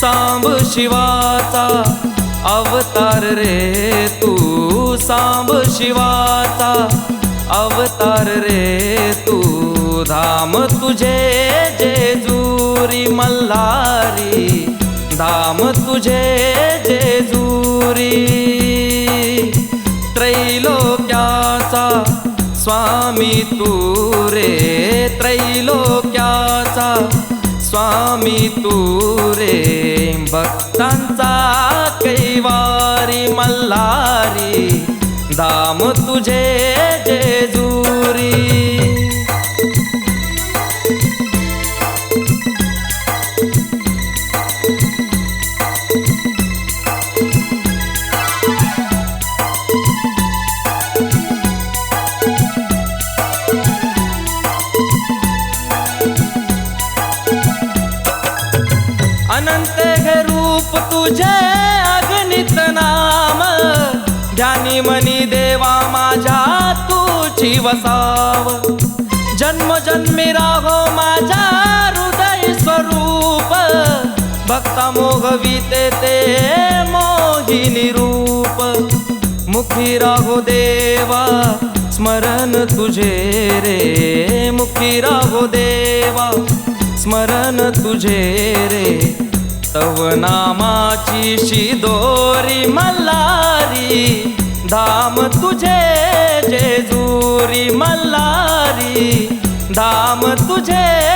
सांब शिवाचा अवतार रे तू सांब शिवाचा अवतार रे तू धाम तुझे जेजुरी मल्हारी धाम तुझे जेजुरी. त्रैलोक्याचा स्वामी तू रे त्रैलोक्याचा स्वामी तू रे. भक्तांचा कैवारी मल्हारी. दाम तुझे तुझे अग्नित नाम. ध्यानी मनी देवा माझ्या तुझी वसाव जन्म जन्मी राहो माझ्या हृदय स्वरूप. भक्ता मोहविते ते मोहिनी रूप. मुखी राहो देवा स्मरण तुझे रे. मुखी राहो देवा स्मरण तुझे रे. तव नामाची शिदोरी मल्लारी धाम तुझे जेजुरी मल्लारी धाम तुझे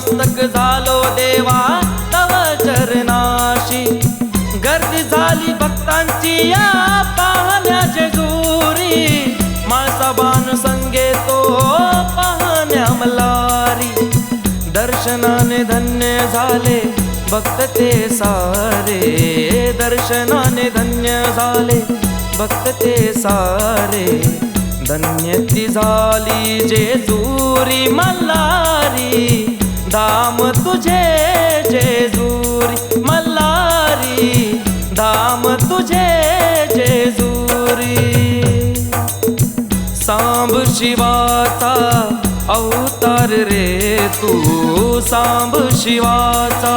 नतमस्तक झालो देवा तव चरणाशी. गर्दी झाली भक्तांची या पाहण्या जेजुरी माळसा बाण संगे तो पाहण्या मलारी. दर्शनाने धन्य झाले भक्त ते सारे. दर्शनाने धन्य झाले भक्त ते सारे. धन्य ती झाली जेजुरी दूरी मला तुझे जेजुरी मल्हारी दाम तुझे जेजूरी सांब शिवाचा अवतार रे तू सांब शिवाचा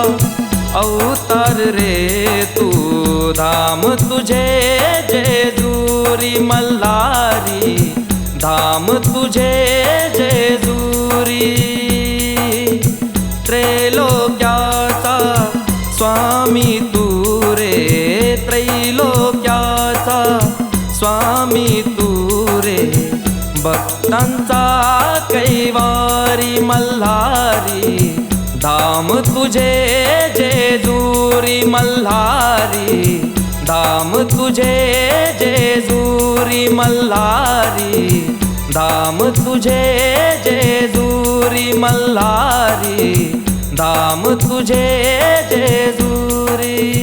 अवतार रे तू। धाम तुझे जेजूरी मल्हारी धाम तुझे स्वामी तू रे भक्तांचा कैवारी मल्हारी धाम तुझे जेजुरी मल्हारी धाम तुझे जेजुरी मल्हारी धाम तुझे जेजुरी मल्हारी धाम तुझे जेजुरी